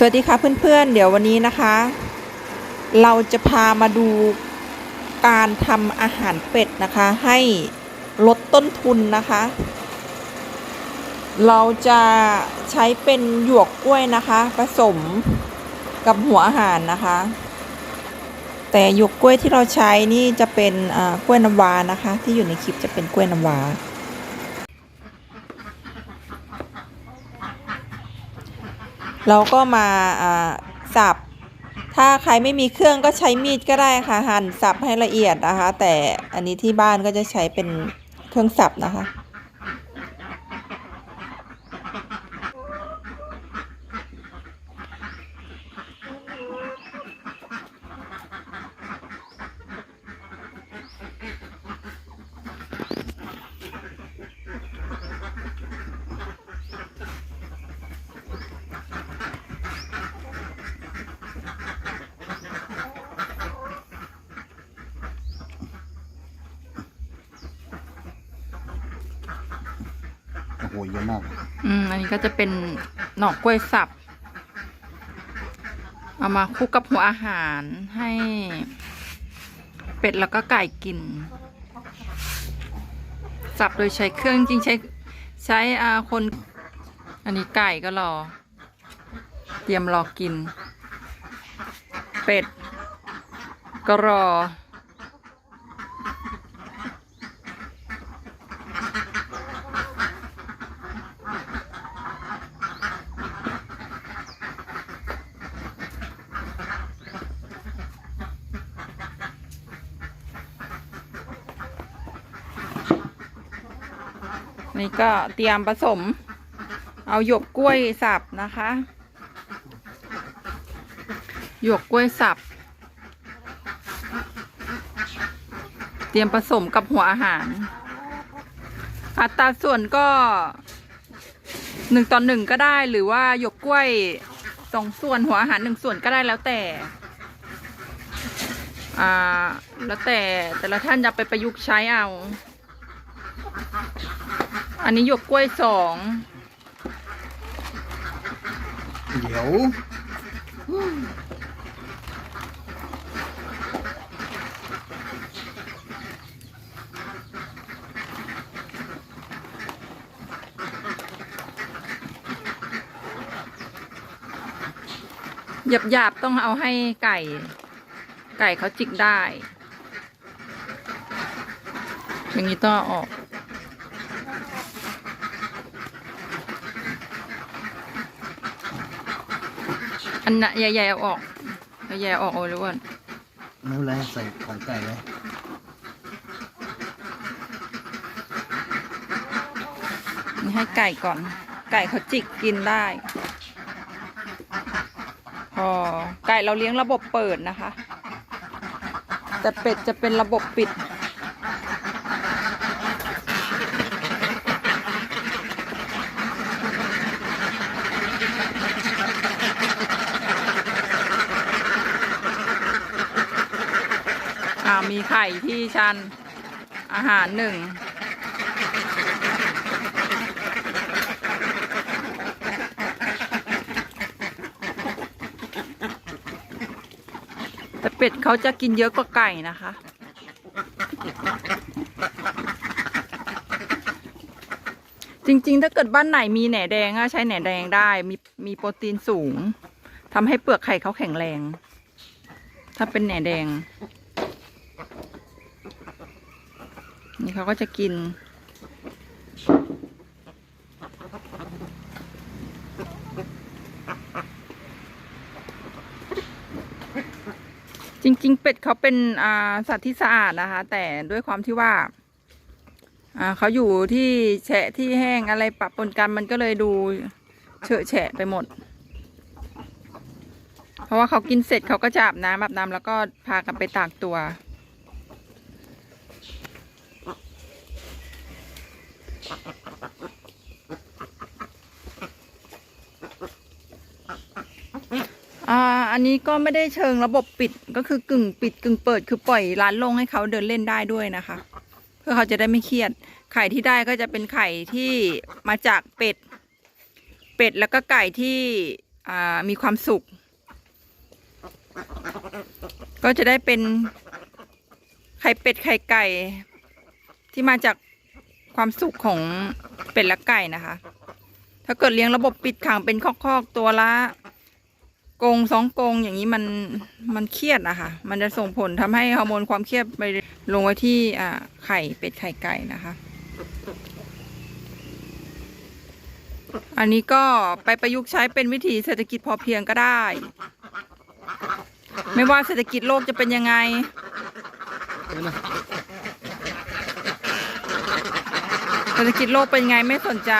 สวัสดีค่ะเพื่อนๆ เดี๋ยววันนี้นะคะ เราจะพามาดูการทำอาหารเป็ดนะคะ ให้ลดต้นทุนนะคะ เราจะใช้เป็นหยวกกล้วยนะคะ ผสมกับหัวอาหารนะคะ แต่หยวกกล้วยที่เราใช้นี่จะเป็นอ่ากล้วยน้ำว้านะคะ ที่อยู่ในคลิปจะเป็นกล้วยน้ำว้า เราก็มาอ่าสับ ถ้าใครไม่มีเครื่องก็ใช้มีดก็ได้ค่ะหั่นสับให้ละเอียดนะคะ แต่อันนี้ที่บ้านก็จะใช้เป็นเครื่องสับนะคะ อ้โหเยอะมาก อืม อันนี้ก็จะเป็นหน่อกล้วยสับ เอามาคลุกกับหัวอาหารให้ เป็ดแล้วก็ไก่กิน สับโดยใช้เครื่องจริงใช้ใช้อาคน อันนี้ไก่ก็รอ เตรียมรอกิน เป็ด ก็รอ นี่ก็เตรียมผสม เอาหยวกกล้วยสับนะคะหยวกกล้วยสับ เตรียมผสมกับหัวอาหาร อัตราส่วนก็หนึ่งต่อหนึ่งก็ได้หรือว่าหยวกกล้วยสองส่วนหัวอาหารหนึ่งส่วนก็ได้แล้วแต่อ่าแล้วแต่แต่ละท่านจะไปประยุกต์ใช้เอา อันนี้หยวกกล้วยสอง เดี๋ยวหยาบหยาบๆต้องเอาให้ไก่ ไก่เขาจิกได้ อย่างนี้ต้องเอาออก อันน่ะใหญ่ๆเอาออกใหญ่ๆเอาออกโอ้ยล้วนไม่เป็นไรใส่ของไก่เลยนี่ให้ไก่ก่อน ไก่เขาจิกกินได้ พอไก่เราเลี้ยงระบบเปิดนะคะ แต่เป็ดจะเป็นระบบปิด มีไข่ที่ชัน อาหารหนึ่ง แต่เป็ดเขาจะกินเยอะกว่าไก่นะคะ จริงๆ ถ้าเกิดบ้านไหนมีแหน่แดงอะใช้แหน่แดงได้ มีมีโปรตีนสูงทำให้เปลือกไข่เขาแข็งแรง ถ้าเป็นแหน่แดง นี่เขาก็จะกิน จริง ๆ เป็ดเขาเป็นสัตว์ที่สะอาดนะคะ แต่ด้วยความที่ว่าอ่าเขาอยู่ที่แฉะที่แห้งอะไรปะปนกันมันก็เลยดูเฉอะแฉะไปหมด เพราะว่าเขากินเสร็จเขาก็จะอาบน้ำอาบน้ำแล้วก็พากันไปตากตัว อ่าอันนี้ก็ไม่ได้เชิงระบบปิดก็คือกึ่งปิดกึ่งเปิดคือปล่อยร้านลงให้เขาเดินเล่นได้ด้วยนะคะ เพื่อเขาจะได้ไม่เครียด ไข่ที่ได้ก็จะเป็นไข่ที่มาจากเป็ด เป็ดแล้วก็ไก่ที่อ่ามีความสุข ก็จะได้เป็นไข่เป็ดไข่ไก่ที่มาจาก ความสุขของเป็ดและไก่นะคะ ถ้าเกิดเลี้ยงระบบปิดขังเป็นคอกๆตัวละกงสองกงอย่างนี้มันมันเครียดนะคะมันจะส่งผลทำให้ฮอร์โมนความเครียดไปลงไว้ที่อ่าไข่เป็ดไข่ไก่นะคะ อันนี้ก็ไปประยุกต์ใช้เป็นวิถีเศรษฐกิจพอเพียงก็ได้ ไม่ว่าเศรษฐกิจโลกจะเป็นยังไง เศรษฐกิจโลกเป็นไงไม่สนใจ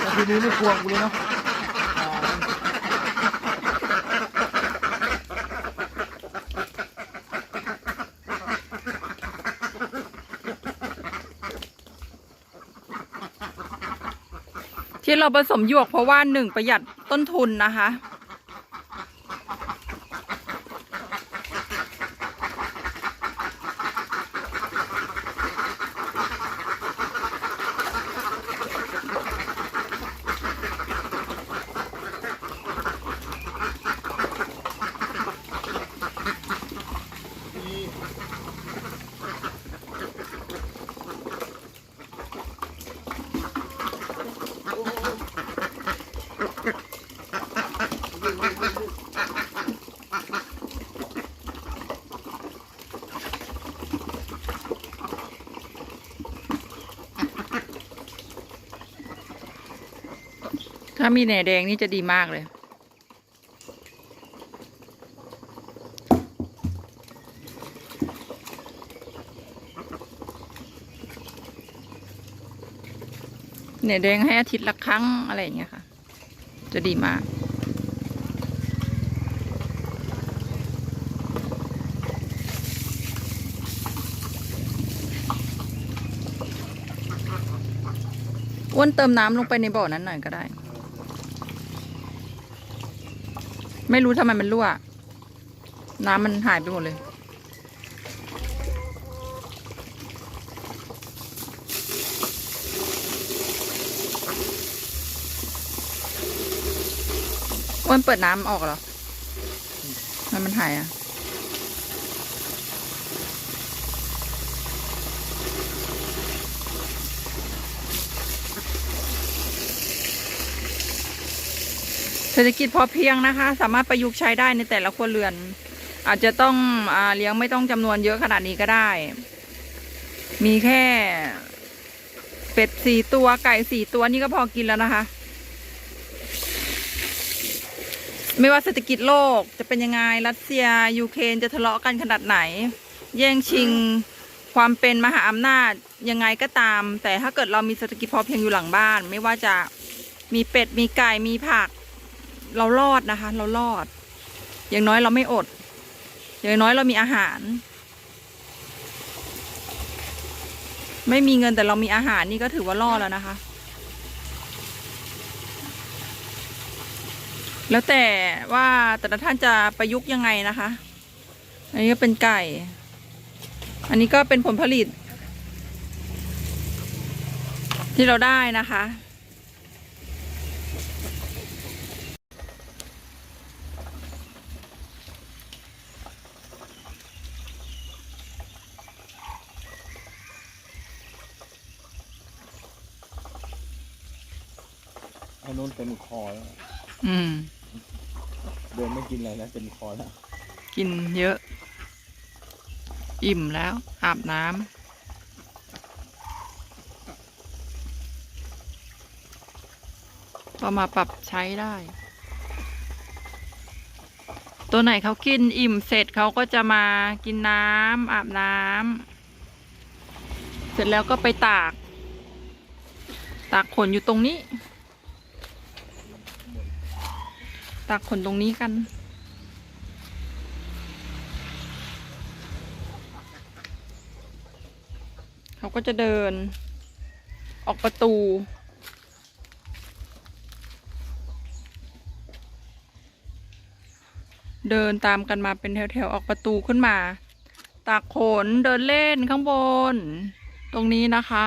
แล้วทีนี้ไม่ควงกูเลยเนาะที่เราผสมหยวกเพราะว่าหนึ่งประหยัดต้นทุนนะคะ ถ้ามีแหน่แดงนี่จะดีมากเลย แหน่แดงให้อาทิตย์ละครั้งอะไรอย่างเงี้ยค่ะ จะดีมากอ้วนเติมน้ำลงไปในบ่อนั้นหน่อยก็ได้ ไม่รู้ทำไมมันรั่ว น้ำมันหายไปหมดเลยอ้วนเปิดน้ำออกเหรอทำไมันมันหายอะ ศรษฐกิจพอเพียงนะคะ สามารถประยุกต์ใช้ได้ในแต่ละครัวเรือน อาจจะต้องอเลี้ยงไม่ต้องจำนวนเยอะขนาดนี้ก็ได้ มีแค่เป็ดสี่ตัวไก่สี่ตัวนี่ก็พอกินแล้วนะคะ ไม่ว่าเศรษฐกิจโลกจะเป็นยังไงรัสเซียยูเครนจะทะเลาะกันขนาดไหน แย่งชิงความเป็นมหาอำนาจยังไงก็ตาม แต่ถ้าเกิดเรามีเศรษฐกิจพอเพียงอยู่หลังบ้าน ไม่ว่าจะมีเป็ดมีไก่มีผัก เรารอดนะคะ เรารอด อย่างน้อยเราไม่อด อย่างน้อยเรามีอาหาร ไม่มีเงินแต่เรามีอาหารนี่ก็ถือว่ารอดแล้วนะคะ แล้วแต่ว่าแต่ละท่านจะประยุกต์ยังไงนะคะ อันนี้ก็เป็นไก่ อันนี้ก็เป็นผลผลิต ที่เราได้นะคะ ไอ้นู้นเต็มคอแล้วอืม เดินไม่กินอะไรแล้วเต็มคอแล้วกินเยอะ อิ่มแล้ว อาบน้ำก็มาปรับใช้ได้ ตัวไหนเขากินอิ่มเสร็จเขาก็จะมากินน้ำอาบน้ำเสร็จแล้วก็ไปตาก ตากขนอยู่ตรงนี้ ตากขนตรงนี้กัน เขาก็จะเดิน ออกประตู เดินตามกันมาเป็นแถวๆ ออกประตูขึ้นมา ตากขนเดินเล่นข้างบน ตรงนี้นะคะ